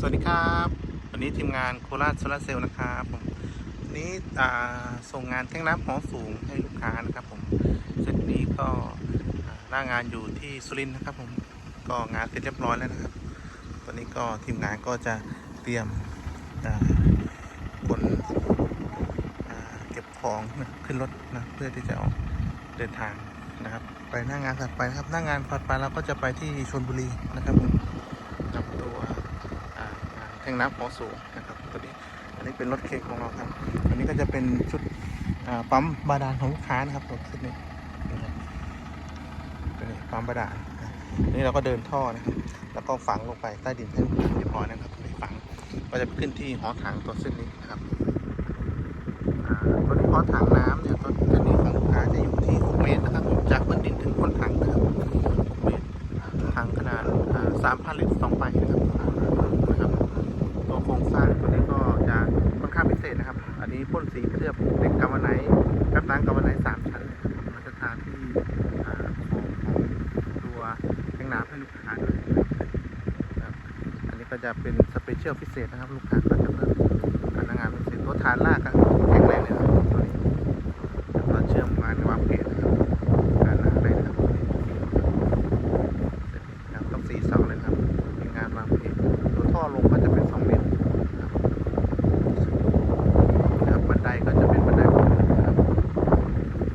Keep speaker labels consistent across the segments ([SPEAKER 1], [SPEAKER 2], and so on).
[SPEAKER 1] สวัสดีครับ วันนี้ทีมงานโคราชโซลาร์เซลล์นะครับผมวันนี้ส่งงานแท่งน้ำหอสูงให้ลูกค้านะครับผมเซตนี้ก็อ่าหน้างานอยู่ที่สุรินทร์นะครับผมก็งานเสร็จเรียบร้อยแล้วนะครับ ตอนนี้ก็ทีมงานก็จะเตรียมขนเก็บของนะขึ้นรถนะเพื่อที่จะออกเดินทางนะครับ ไปหน้างานถัดไปนะครับหน้างานถัดไปเราก็จะไปที่ชลบุรีนะครับผมกับตัว งน้ำหอสูงนะครับตัวนี้อันนี้เป็นรถเคของเราครับอันนี้ก็จะเป็นชุดปั๊มบาดาลของลูกค้านะครับตัวชุดนี้นะครับเป็นปั๊มบาดาลนะอันนี้เราก็เดินท่อนะครับ แล้วก็ฝังลงไปใต้ดินให้ลูกค้าเรียบร้อยนะครับไปฝังก็จะขึ้นที่หอถังตัวเส้นนี้นะครับตัวนี้หอถังน้ำเนี่ยตัวเส้นนี้ของลูกค้าจะอยู่ที่ รงสร้างตัวนี้ก็จะค่อนข้างพิเศษนะครับ อันนี้พ่นสีเคลือบเป็นกาวไนท์กับน้งกาวไนท์สามชั้นนะครับมาตรฐานที่ของของตัวแทงน้ำให้ลูกค้าด้วยครับอันนี้ก็จะเป็นสเปเชียลพิเศษนะครับ ลูกค้าก็จะเพิ่มพนักงานพิเศษตัวฐานลากครับแข็งแรงเลยนะครับตัวนี้แล้วก็เชื่อมงานวางเพจนะครับงานหนาเลยนะครับตัวนี้นะครับต้องสีเสาเลยนะครับเป็นงานวางเพจ ตัวท่อลงก็จะเป็น 2 เมตรนะครับนะครับบันไดก็จะเป็นบันไดวนนะครับ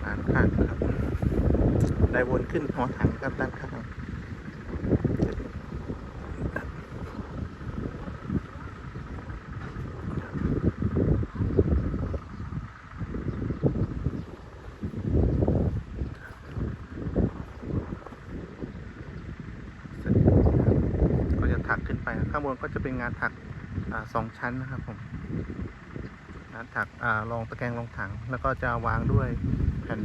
[SPEAKER 1] ด้านข้างนะครับบันไดวน ขึ้นหอถังครับด้านข้างก็จะถักขึ้นไป ข้างบนก็จะเป็นงานถักอสองชั้นนะครับผมงานถักอรองตะแกรงรองถัง แล้วก็จะวางด้วย แผ่น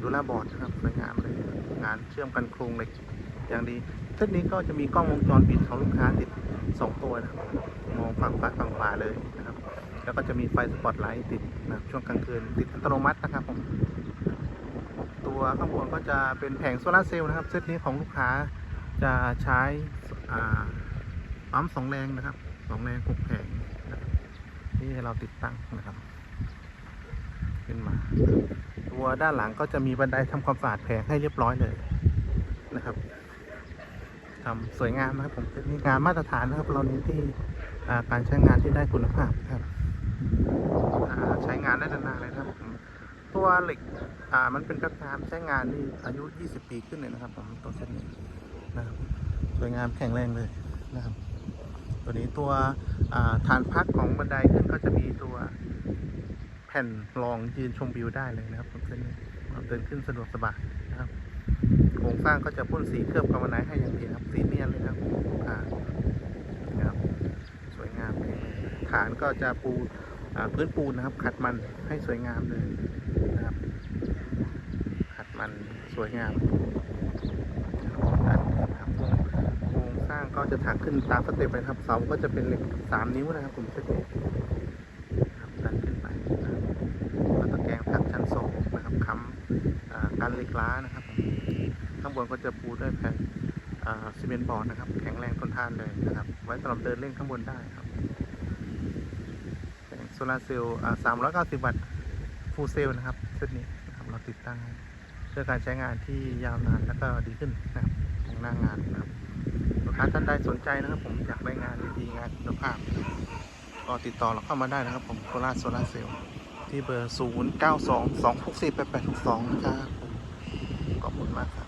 [SPEAKER 1] ดูล่าบอร์ดนะครับสวยงามเลยงานเชื่อมกันโครงเหล็กอย่างดีเซตนี้ก็จะมีกล้องวงจรปิดของลูกค้าติดสองตัวนะครับมองฝั่งซ้ายฝั่งขวาเลยนะครับ แล้วก็จะมีไฟสปอตไลท์ติดนะครับช่วงกลางคืนติดอัตโนมัตินะครับผมตัวข้างบนก็จะเป็นแผงโซลาเซลล์นะครับ เซตนี้ของลูกค้าจะใช้อ่าปั๊มสองแรงนะครับสองแรงหกแผงนี่เราติดตั้งนะครับ ขึ้นมา ตัวด้านหลังก็จะมีบันไดทำความสะอาดแผงให้เรียบร้อยเลยนะครับทำสวยงามนะครับผมเป็นงานมาตรฐานนะครับ เราเน้นที่การใช้งานที่ได้คุณภาพนะครับใช้งานได้นานๆเลยนะครับผมตัวเหล็กอ่ามันเป็นกระทามใช้งานนี่อายุ 20 ปีขึ้นเลยนะครับผมตัวเส้นนี้นะครับสวยงามแข็งแรงเลยนะครับ ตัวนี้ตัวฐานพักของบันไดขึ้นก็จะมีตัว แผ่นรองยืนชมวิวได้เลยนะครับเส้นนี้เดินขึ้นสะดวกสบายนะครับโครงสร้างก็จะพ่นสีเคลือบกำมะไนท์ให้อย่างดีครับสีเนียนเลยครับลูกค้านะครับ สวยงามฐานก็จะปูพื้นปูนนะครับ ขัดมันให้สวยงามเลยนะครับ ขัดมันสวยงามโครงสร้างก็จะถักขึ้นตามสเต็ปเลยครับเสาก็จะเป็นเหล็กสามนิ้วนะครับผมสเตนี้ครับดันขึ้นไปนะครับแล้วตะแกรงถักชั้นสองนะครับค้ำอ่ากันเหล็กล้านะครับผมข้าง บนก็จะปูด้วยแผ่นซีเมนต์บอร์ดนะครับ แข็งแรงทนทานเลยนะครับ ไว้สำหรับเดินเล่นข้างบนได้ครับแผงโซลาร์เซลล์สามร้อยเก้าสิบวัตต์ฟูลเซลล์นะครับเซตนี้นะครับเราติดตั้งเพื่อการใช้งานที่ยาวนานแล้วก็ดีขึ้นนะครับของหน้างานนะครับลูกค้าท่านใดสนใจนะครับ ผมอยากได้งานดีๆงานคุณภาพก็ติดต่อเราเข้ามาได้นะครับ ผมโคราชโซลาร์เซลล์ที่เบอร์ 0 9 2 2 6 4 8 8 6 2 นะครับขอบคุณมากครับ